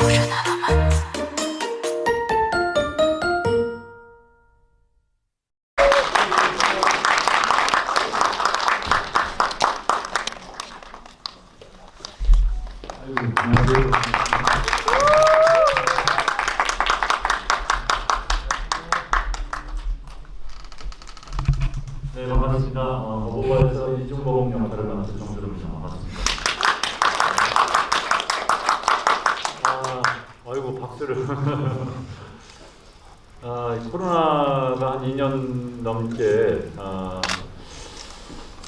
아이고, 박수를. 아, 이 코로나가 한 2년 넘게 아,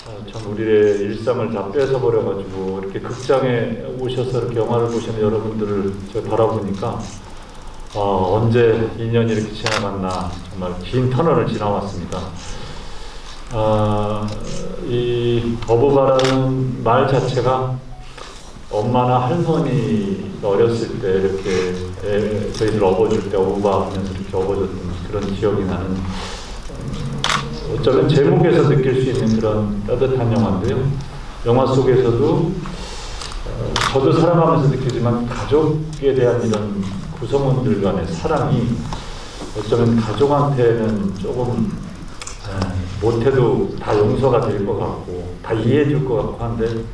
아, 참 우리의 일상을 다 뺏어버려가지고 이렇게 극장에 오셔서 이렇게 영화를 보시는 여러분들을 제가 바라보니까 어, 언제 2년이 이렇게 지나갔나 정말 긴 터널을 지나왔습니다. 아, 이 어부바라는 말 자체가 엄마나 할머니가 어렸을 때 이렇게 애, 저희들 업어줄 때 어부바 하면서 이렇게 업어줬던 그런 기억이 나는 음, 어쩌면 제목에서 느낄 수 있는 그런 따뜻한 영화인데요. 영화 속에서도 어, 저도 살아가면서 느끼지만 가족에 대한 이런 구성원들 간의 사랑이 어쩌면 가족한테는 조금 에, 못해도 다 용서가 될 것 같고 다 이해해 줄 것 같고 한데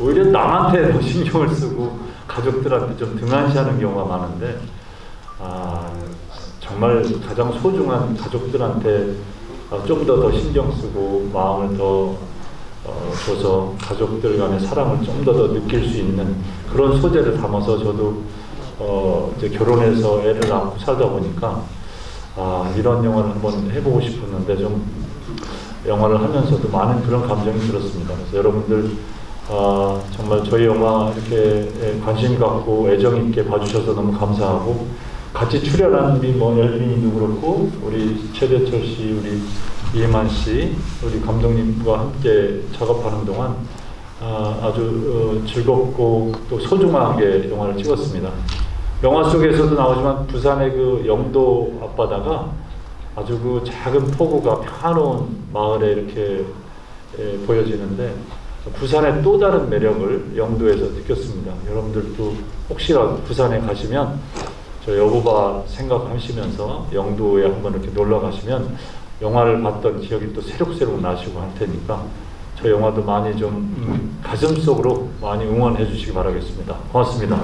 오히려 남한테 더 신경을 쓰고 가족들한테 좀 등한시하는 경우가 많은데 아, 정말 가장 소중한 가족들한테 아, 좀더 더 신경 쓰고 마음을 더 어, 줘서 가족들 간의 사랑을 좀 더 더 느낄 수 있는 그런 소재를 담아서 저도 어, 이제 결혼해서 애를 낳고 살다 보니까 아, 이런 영화를 한번 해보고 싶었는데 좀 영화를 하면서도 많은 그런 감정이 들었습니다. 그래서 여러분들 아, 정말 저희 영화 이렇게 예, 관심 갖고 애정 있게 봐주셔서 너무 감사하고 같이 출연한 우리 뭐 엘빈이도 그렇고 우리 최대철 씨, 우리 이해만 씨, 우리 감독님과 함께 작업하는 동안 아, 아주 어, 즐겁고 또 소중하게 영화를 찍었습니다. 영화 속에서도 나오지만 부산의 그 영도 앞바다가 아주 그 작은 포구가 평화로운 마을에 이렇게 예, 보여지는데 부산의 또 다른 매력을 영도에서 느꼈습니다. 여러분들도 혹시라도 부산에 가시면 저 여보바 생각하시면서 영도에 한번 이렇게 놀러 가시면 영화를 봤던 기억이 또 새록새록 나시고 할 테니까 저 영화도 많이 좀 음, 가슴 속으로 많이 응원해 주시기 바라겠습니다. 고맙습니다.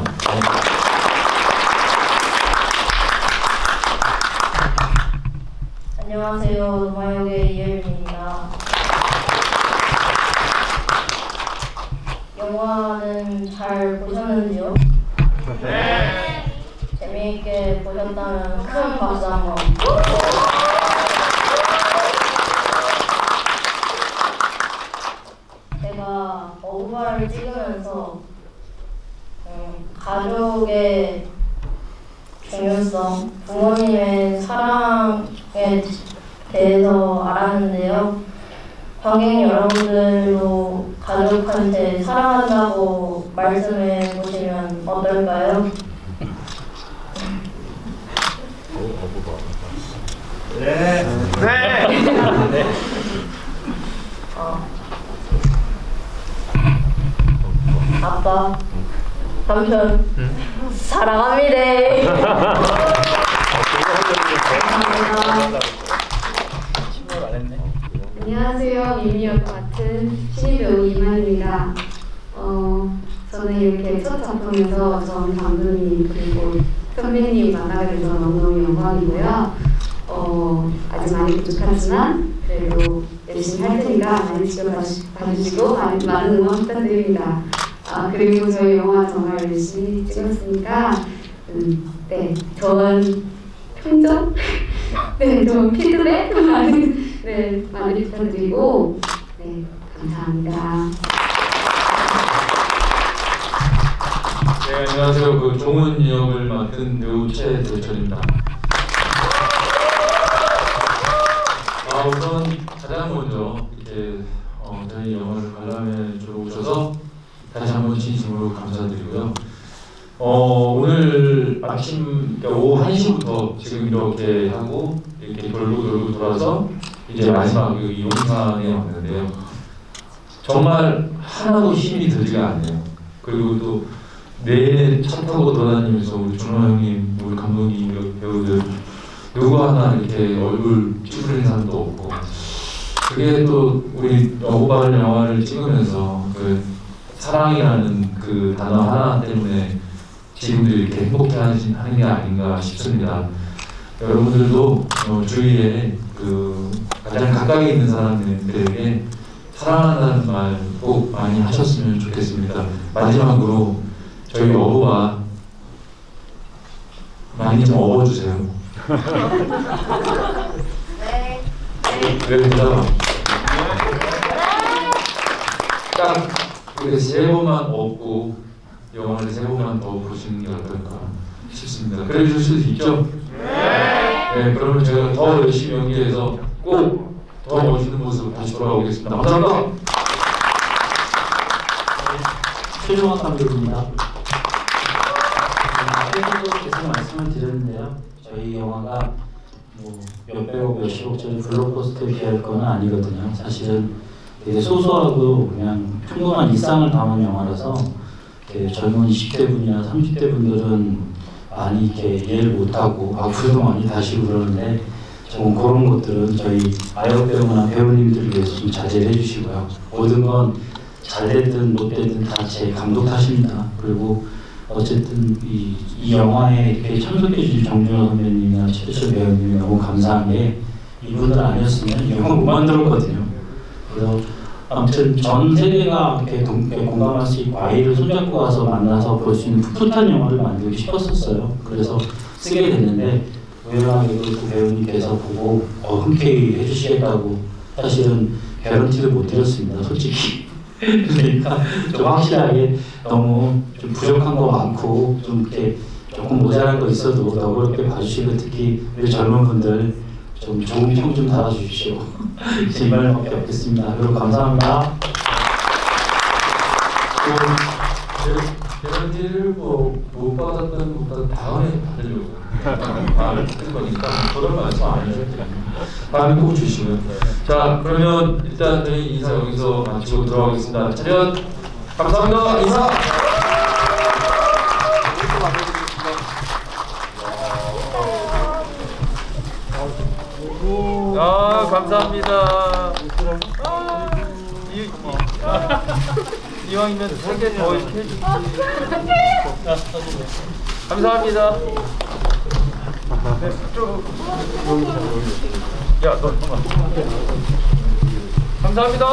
안녕하세요. 노마역의 이혜린입니다. 영화는 잘 보셨는지요? 네. 재미있게 보셨다면 큰 박수 한번. 제가 어부바를 찍으면서 음, 가족의 중요성, 부모님의 사랑에 대해서 알았는데요. 관객 여러분들도 가족한테 사랑한다고 말씀해 보시면 어떨까요? 어. 아빠, 남편, 사랑합니다. 감사합니다. 작품에서 전 감독님 그리고 선배님 만나게 돼서 너무너무 영광이고요. 어, 아직 많이 부족하지만 그래도 열심히 할 테니까 많이 지켜봐주시고 많이, 많은 응원 부탁드립니다. 아, 그리고 저희 영화 정말 열심히 찍었으니까 음, 네, 좋은 평점? 네, 좋은 피드백 많이 네, 많이 부탁드리고 네, 감사합니다. 네, 안녕하세요. 그 종훈 역을 맡은 배우 최대철입니다. 아, 우선 가장 먼저 이렇게 어, 저희 영화를 관람해 주셔서 다시 한번 진심으로 감사드리고요. 어, 오늘 아침 그러니까 오후 1시부터 지금 이렇게 하고 이렇게 돌고 돌고 돌아서 이제 마지막 이 용산에 왔는데요. 정말 하나도 힘이 들지가 않네요. 그리고 또 매일 차 타고 돌아다니면서 우리 준호 형님, 우리 감독님, 배우들 누구 하나 이렇게 얼굴 찌푸리는 사람도 없고 그게 또 우리 어부발 영화를 찍으면서 그 사랑이라는 그 단어 하나 때문에 지금도 이렇게 행복해 하는 게 아닌가 싶습니다. 여러분들도 어, 주위에 그 가장 가까이 있는 사람들에게 사랑한다는 말 꼭 많이 하셨으면 좋겠습니다. 마지막으로 저희 어부가 많이 좀 업어주세요. 네. 왜 그러다? 딱 이렇게 세 번만 업고 영화를 세 번만 더 보시는 게 어떨까 싶습니다. 그래 주실 수 있죠? 네. 그러면 제가 더 열심히 연기해서 꼭 더 멋있는 모습 다시 돌아오겠습니다. 감사합니다. 최종학 감독입니다. 앞에서도 계속 말씀을 드렸는데요. 저희 영화가 뭐 몇백억, 몇십억짜리 블록버스터에 비할 건 아니거든요. 사실은 되게 소소하고 그냥 평범한 일상을 담은 영화라서 젊은 20대 분이나 30대 분들은 많이 이렇게 이해를 못하고 앞으로도 많이 다시 그러는데 좀 그런 것들은 저희 아역 배우나 배우님들을 위해서 좀 자제를 해주시고요. 모든 건 잘 됐든 못 됐든 다 제 감독 탓입니다. 그리고 어쨌든 이, 이 영화에 이렇게 참석해 주신 정준호 선배님이나 최철 배우님이 너무 감사한 게 이분들 아니었으면 이 영화 못 만들었거든요. 그래서 아무튼 전 세계가 이렇게 동- 공감할 수 있고 아이를 손잡고 가서 만나서 볼 수 있는 풋풋한 영화를 만들기 싶었었어요. 그래서 쓰게 됐는데 우연하게도 그 배우님께서 보고 어, 흔쾌히 해주시겠다고 사실은 개런티를 못 드렸습니다. 솔직히. 그러니까 좀 확실하게 너무 좀 부족한 거 많고 좀 이렇게 조금 모자란 거 있어도 너그럽게 봐주시고 특히 우리 젊은 분들 좀 좋은 평 좀 달아주십시오. 이 말밖에 없겠습니다. 여러분 감사합니다. 개런티를 뭐 못 받았던 것보다 다음에 받으려고 말을 했던 거니까 그런 말씀 안 됩니다. 다음에 꼭 주시고요. 자 그러면 일단 저희 인사 여기서 마치고 들어가겠습니다. 차렷 감사합니다. 인사. 아 감사합니다. 아, 이, 이, 이왕이면 세개더 이렇게 해주지. 감사합니다. 네, 쭉. 야, 너 잠깐만. 감사합니다.